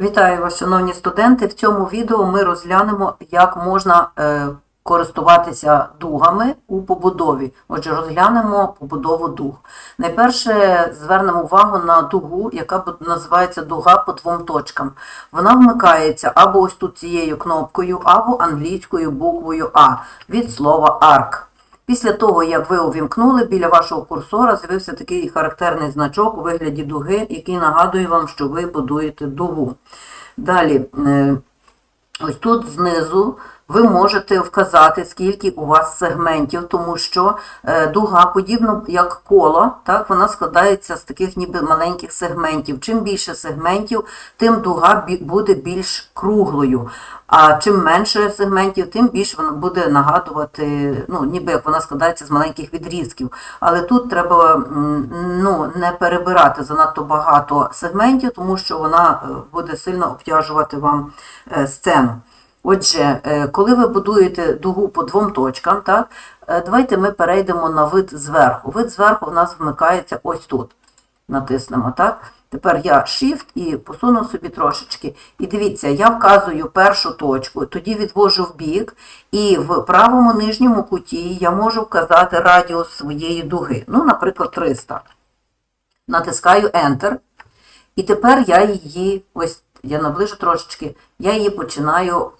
Вітаю вас, шановні студенти. В цьому відео ми розглянемо, як можна е, користуватися дугами у побудові. Отже, розглянемо побудову дуг. Найперше звернемо увагу на дугу, яка називається дуга по двом точкам. Вона вмикається або ось тут цією кнопкою, або англійською буквою А від слова арк. Після того, як ви увімкнули, біля вашого курсора з'явився такий характерний значок у вигляді дуги, який нагадує вам, що ви будуєте дугу. Далі, е, ось тут знизу ви можете вказати, скільки у вас сегментів, тому що е, дуга, подібно як коло, так, вона складається з таких ніби маленьких сегментів. Чим більше сегментів, тим дуга буде більш круглою. А чим менше сегментів, тим більше вона буде нагадувати, ну, ніби як вона складається з маленьких відрізків. Але тут треба ну, не перебирати занадто багато сегментів, тому що вона е, буде сильно обтяжувати вам е, сцену. Отже, е, коли ви будуєте дугу по двом точкам, так, е, давайте ми перейдемо на вид зверху. Вид зверху у нас вмикається ось тут. Натиснемо, так? Тепер я Shift і посуну собі трошечки. І дивіться, я вказую першу точку, тоді відвожу в бік, і в правому нижньому куті я можу вказати радіус своєї дуги. Ну, наприклад, 300. Натискаю Enter. І тепер я її, ось я наближу трошечки, я її починаю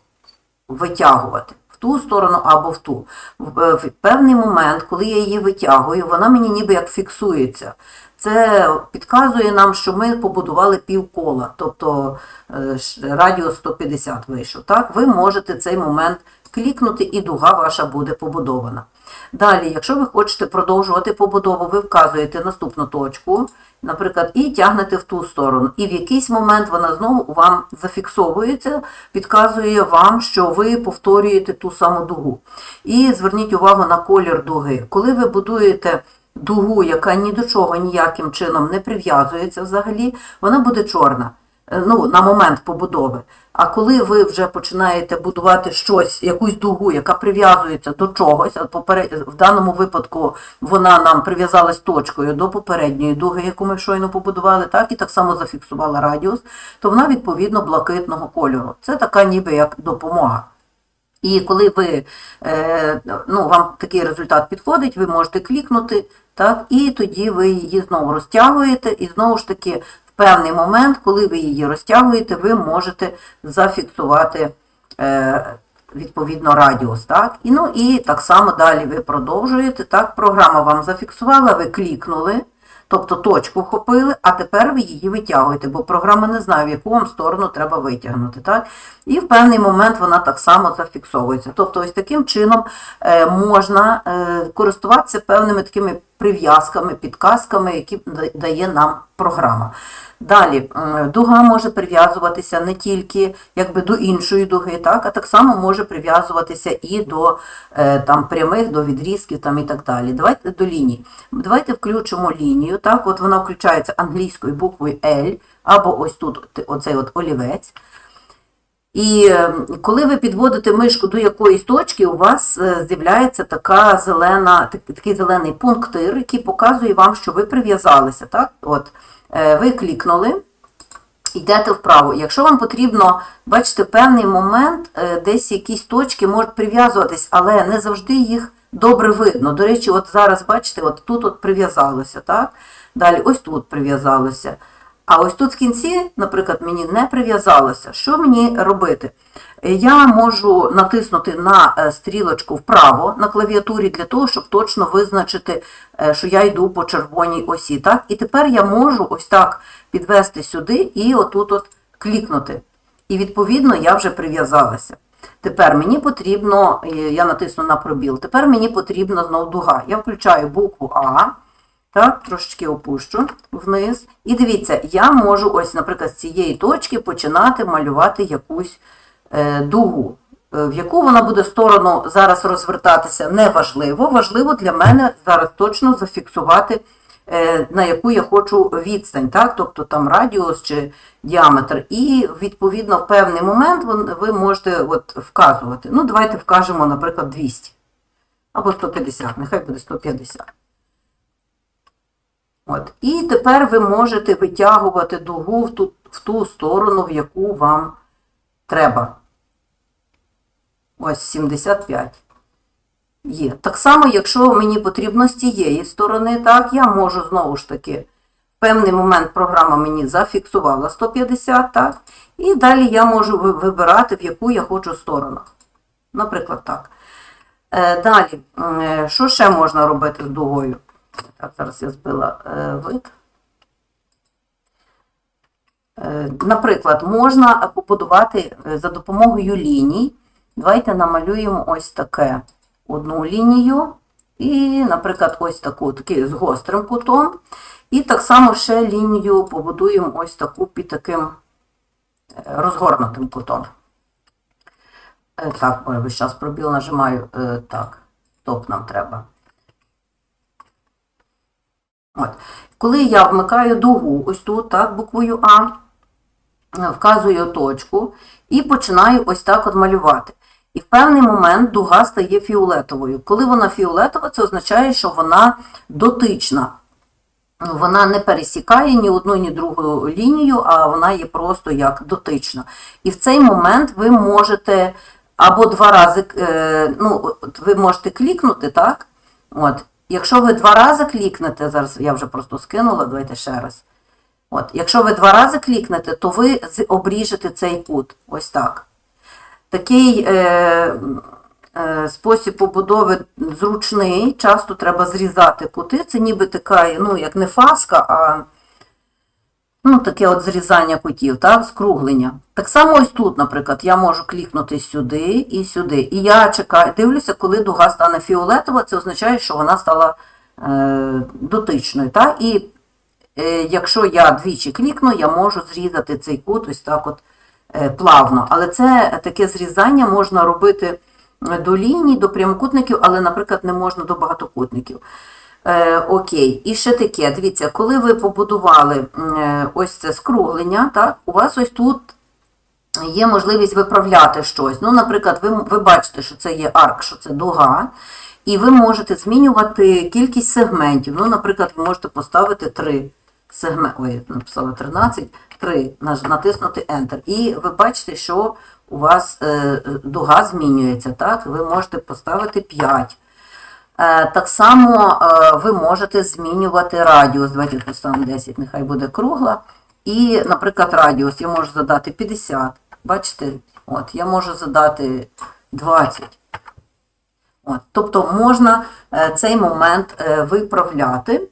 витягувати в ту сторону або в ту. В, е, певний момент, коли я її витягую, вона мені ніби як фіксується. Це підказує нам, що ми побудували півкола, тобто е, радіус 150 вийшов. Так? Ви можете цей момент клікнути, і дуга ваша буде побудована. Далі, якщо ви хочете продовжувати побудову, ви вказуєте наступну точку, наприклад, і тягнете в ту сторону. І в якийсь момент вона знову вам зафіксовується, підказує вам, що ви повторюєте ту саму дугу. І зверніть увагу на колір дуги. Коли ви будуєте дугу, яка ні до чого ніяким чином не прив'язується взагалі, вона буде чорна. Е, Ну, на момент побудови. А коли ви вже починаєте будувати щось, якусь дугу, яка прив'язується до чогось, в даному випадку вона нам прив'язалась точкою до попередньої дуги, яку ми щойно побудували, так і так само зафіксувала радіус, то вона відповідно блакитного кольору. Це така ніби як допомога. І коли ви, е, ну, вам такий результат підходить, ви можете клікнути, так, і тоді ви її знову розтягуєте, і знову ж таки, певний момент, коли ви її розтягуєте, ви можете зафіксувати е, відповідно радіус. Так? І, ну, і так само далі ви продовжуєте. Так? Програма вам зафіксувала, ви клікнули. Тобто точку вхопили, а тепер ви її витягуєте, бо програма не знає, в яку вам сторону треба витягнути. Так? І в певний момент вона так само зафіксовується. Тобто, ось таким чином е, можна е, користуватися певними такими прив'язками, підказками, які дає нам програма. Далі, е, дуга може прив'язуватися не тільки якби, до іншої дуги, так, а так само може прив'язуватися і до е, там, прямих, до відрізків там, і так далі. Давайте до ліній. Давайте включимо лінію. Так, от вона включається англійською буквою L, або ось тут оцей от олівець. І е, коли ви підводите мишку до якоїсь точки, у вас з'являється така зелена, такий зелений пунктир, який показує вам, що ви прив'язалися. Так? От, ви клікнули, йдете вправо. Якщо вам потрібно, бачите, певний момент, е, десь якісь точки можуть прив'язуватись, але не завжди їх добре видно. До речі, от зараз, бачите, от тут от прив'язалося, так? Далі ось тут прив'язалося. А ось тут в кінці, наприклад, мені не прив'язалося. Що мені робити? Я можу натиснути на е, стрілочку вправо на клавіатурі для того, щоб точно визначити, е, що я йду по червоній осі. Так? І тепер я можу ось так підвести сюди і отут от клікнути. І відповідно я вже прив'язалася. Тепер мені потрібно, е, я натисну на пробіл, тепер мені потрібна знов дуга. Я включаю букву А. Так, трошечки опущу вниз. І дивіться, я можу ось, наприклад, з цієї точки починати малювати якусь дугу. Е, В яку вона буде сторону зараз розвертатися, не важливо. Важливо для мене зараз точно зафіксувати, е, на яку я хочу відстань, так? тобто там радіус чи діаметр. І відповідно в певний момент ви можете от, вказувати. Ну, давайте вкажемо, наприклад, 200 або 150, нехай буде 150. От. І тепер ви можете витягувати дугу в ту, в ту сторону, в яку вам треба. Ось 75. Є. Так само, якщо мені потрібно з цієї сторони, так, я можу знову ж таки, в певний момент програма мені зафіксувала 150, так, і далі я можу вибирати, в яку я хочу сторону. Наприклад, так. Е, далі, е, що ще можна робити з дугою? Так, зараз я збила е, вид. Е, Наприклад, можна побудувати е, за допомогою ліній. Давайте намалюємо ось таке одну лінію. І, наприклад, ось таку такий з гострим кутом. І так само ще лінію побудуємо ось таку під таким е, розгорнутим кутом. Так, ой, весь пробіл нажимаю. Так, топ нам треба. От. Коли я вмикаю дугу, ось тут, так, буквою А, вказую точку і починаю ось так от малювати. І в певний момент дуга стає фіолетовою. Коли вона фіолетова, це означає, що вона дотична. Вона не пересікає ні одну, ні другу лінію, а вона є просто як дотична. І в цей момент ви можете або два рази, е, ну, ви можете клікнути, так? От. Якщо ви два рази клікнете, зараз я вже просто скинула, давайте ще раз. От. Якщо ви два рази клікнете, то ви обріжете цей кут. Ось так. Такий е, е, спосіб побудови зручний, часто треба зрізати кути. Це ніби така, ну, як не фаска, а ну, таке от зрізання кутів, так, скруглення. Так само ось тут, наприклад, я можу клікнути сюди і сюди. І я чекаю, дивлюся, коли дуга стане фіолетова, це означає, що вона стала е, дотичною. Так? І якщо я двічі клікну, я можу зрізати цей кут ось так от е, плавно. Але це таке зрізання можна робити до ліній, до прямокутників, але, наприклад, не можна до багатокутників. Е, окей, і ще таке, дивіться, коли ви побудували е, ось це скруглення, так, у вас ось тут є можливість виправляти щось. Ну, наприклад, ви, ви бачите, що це є арк, що це дуга, і ви можете змінювати кількість сегментів. Ну, наприклад, ви можете поставити 3 сегменти, ой, написала 13, 3, натиснути Enter. І ви бачите, що у вас е, дуга змінюється, так? Ви можете поставити 5. Е, Так само е, ви можете змінювати радіус. Давайте поставимо 10, нехай буде кругла. І, наприклад, радіус я можу задати 50. Бачите, от, я можу задати 20. От, тобто можна е, цей момент е, виправляти.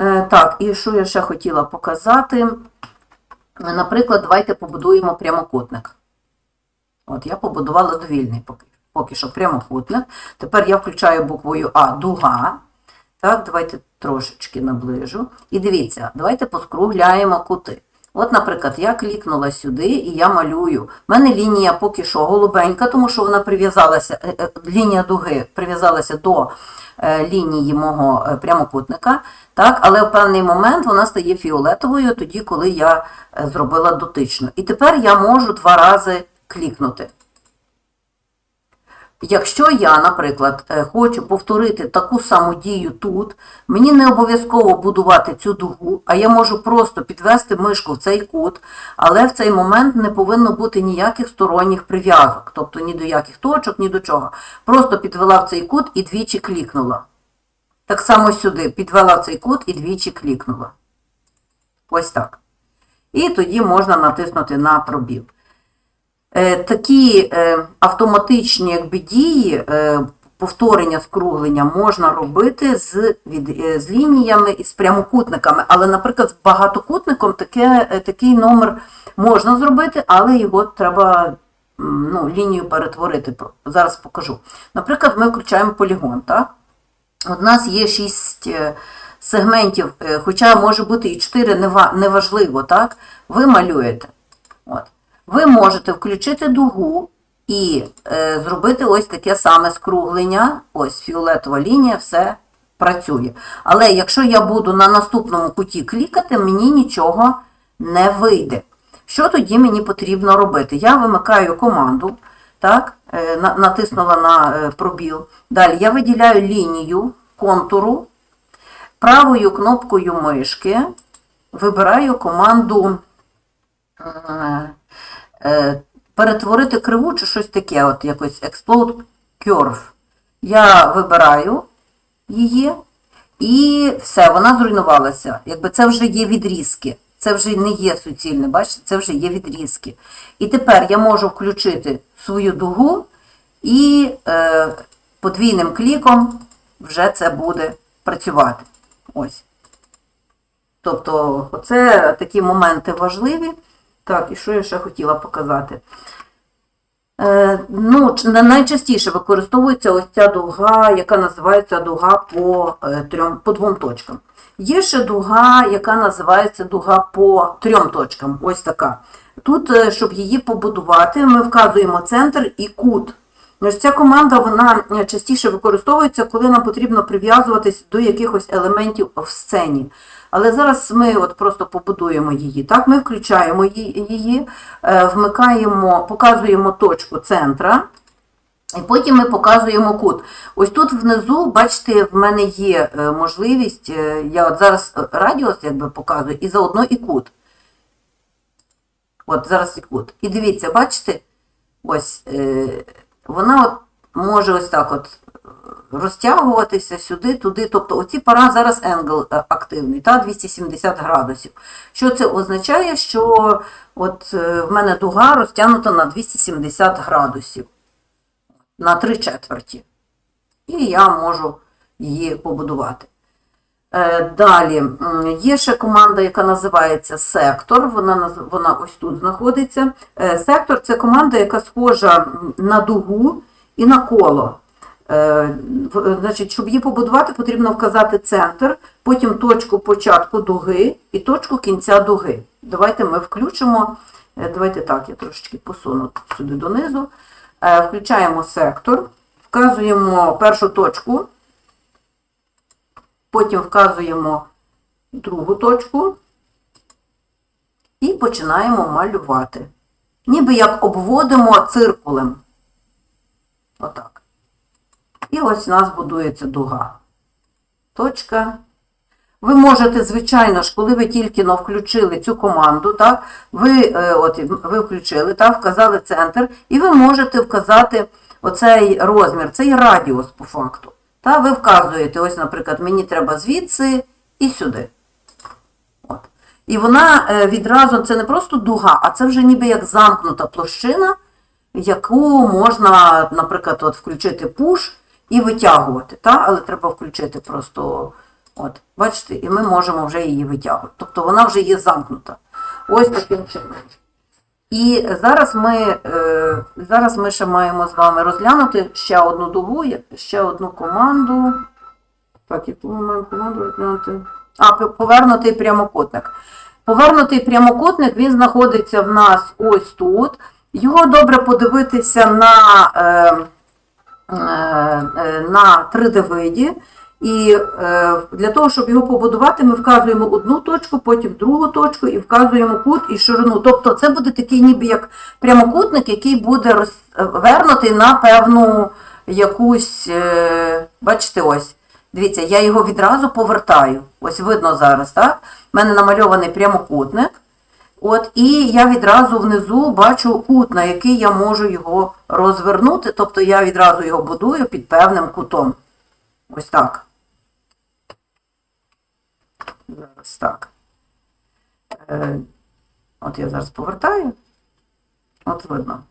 Е, Так, і що я ще хотіла показати? Наприклад, давайте побудуємо прямокутник. От я побудувала довільний поки, поки що прямокутник. Тепер я включаю буквою А дуга. Так, давайте трошечки наближу. І дивіться, давайте поскругляємо кути. От, наприклад, я клікнула сюди і я малюю. У мене лінія поки що голубенька, тому що вона прив'язалася, е, е, лінія дуги прив'язалася до лінії мого е, прямокутника. Так, але в певний момент вона стає фіолетовою тоді, коли я е, зробила дотичну. І тепер я можу два рази клікнути. Якщо я, наприклад, е, хочу повторити таку саму дію тут, мені не обов'язково будувати цю дугу, а я можу просто підвести мишку в цей кут, але в цей момент не повинно бути ніяких сторонніх прив'язок, тобто ні до яких точок, ні до чого. Просто підвела в цей кут і двічі клікнула. Так само сюди підвела в цей кут і двічі клікнула. Ось так. І тоді можна натиснути на пробіл. Е, Такі е, автоматичні якби, дії, е, повторення скруглення можна робити з, від, з лініями і з прямокутниками. Але, наприклад, з багатокутником таке, такий номер можна зробити, але його треба ну, лінію перетворити. Зараз покажу. Наприклад, ми включаємо полігон. Так? У нас є 6 сегментів, хоча може бути і 4, неважливо, так? Ви малюєте. От. Ви можете включити дугу і е, зробити ось таке саме скруглення. Ось фіолетова лінія, все працює. Але якщо я буду на наступному куті клікати, мені нічого не вийде. Що тоді мені потрібно робити? Я вимикаю команду, так, е, натиснула на е, пробіл. Далі я виділяю лінію контуру, правою кнопкою мишки вибираю команду е, перетворити криву чи щось таке, от якось explode curve. Я вибираю її, і все, вона зруйнувалася. Якби це вже є відрізки. Це вже не є суцільне, бачите, це вже є відрізки. І тепер я можу включити свою дугу і е, подвійним кліком вже це буде працювати. Ось. Тобто, це такі моменти важливі. Так, і що я ще хотіла показати? Е, ну, найчастіше використовується ось ця дуга, яка називається дуга по, е, трьом, по двом точкам. Є ще дуга, яка називається дуга по трьом точкам. Ось така. Тут, е, щоб її побудувати, ми вказуємо центр і кут. Ця команда вона е, частіше використовується, коли нам потрібно прив'язуватись до якихось елементів в сцені. Але зараз ми от просто побудуємо її. Так, ми включаємо її, е, вмикаємо, показуємо точку центра. І потім ми показуємо кут. Ось тут внизу, бачите, в мене є е, можливість, я от зараз радіус якби показую, і заодно і кут. От зараз і кут. І дивіться, бачите, ось вона от може ось так от е, розтягуватися сюди, туди. Тобто оці пара зараз енгл е, активний, та 270 градусів. Що це означає? Що от е, в мене дуга розтягнута на 270 градусів на три четверті. І я можу її побудувати. Е, Далі є ще команда, яка називається сектор. Вона, вона ось тут знаходиться. Е, Сектор це команда, яка схожа на дугу і на коло. Е, Значить, щоб її побудувати, потрібно вказати центр, потім точку початку дуги і точку кінця дуги. Давайте ми включимо. Давайте так, я трошечки посуну сюди донизу. Включаємо сектор, вказуємо першу точку, потім вказуємо другу точку і починаємо малювати. Ніби як обводимо циркулем. Отак. І ось у нас будується дуга. Точка. Ви можете, звичайно ж, коли ви тільки но включили цю команду, так, ви, е, от, ви включили, так, вказали центр, і ви можете вказати оцей розмір, цей радіус по факту. Та, ви вказуєте, ось, наприклад, мені треба звідси і сюди. От. І вона е, відразу, це не просто дуга, а це вже ніби як замкнута площина, яку можна, наприклад, от включити пуш і витягувати. Та? Але треба включити просто, от, бачите, і ми можемо вже її витягувати. Тобто вона вже є замкнута. Ось таким чином. І зараз ми, е, зараз ми ще маємо з вами розглянути ще одну дугу, ще одну команду. Так, яку ми маємо команду розглянути? А, повернутий прямокутник. Повернутий прямокутник, він знаходиться в нас ось тут. Його добре подивитися на, е, е, на 3D-виді. І е, для того, щоб його побудувати, ми вказуємо одну точку, потім другу точку і вказуємо кут і ширину. Тобто це буде такий ніби як прямокутник, який буде розвернутий на певну якусь, е, бачите, ось. Дивіться, я його відразу повертаю. Ось видно зараз, так? У мене намальований прямокутник. От, і я відразу внизу бачу кут, на який я можу його розвернути. Тобто я відразу його будую під певним кутом. Ось так. Зараз так. Е, от я зараз повертаю. От видно.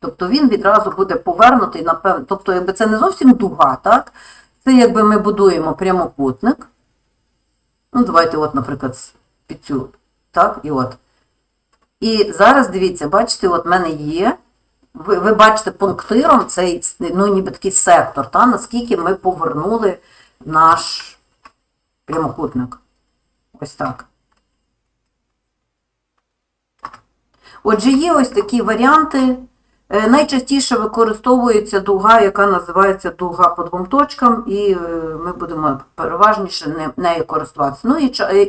Тобто він відразу буде повернутий, напевно. Тобто, якби це не зовсім дуга, так? Це якби ми будуємо прямокутник. Ну, давайте, от, наприклад, під цю. Так, і от. І зараз дивіться, бачите, от в мене є. Ви, ви бачите пунктиром цей, ну, ніби такий сектор, та, наскільки ми повернули наш прямокутник. Ось так. Отже, є ось такі варіанти. Е, Найчастіше використовується дуга, яка називається дуга по двом точкам, і е, ми будемо переважніше нею користуватися. Ну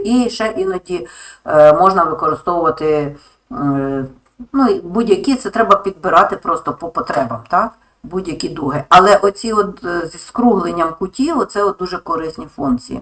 і, ще іноді е, можна використовувати е, ну, будь-які, це треба підбирати просто по потребам, так? будь-які дуги. Але оці от е, зі скругленням кутів, це от дуже корисні функції.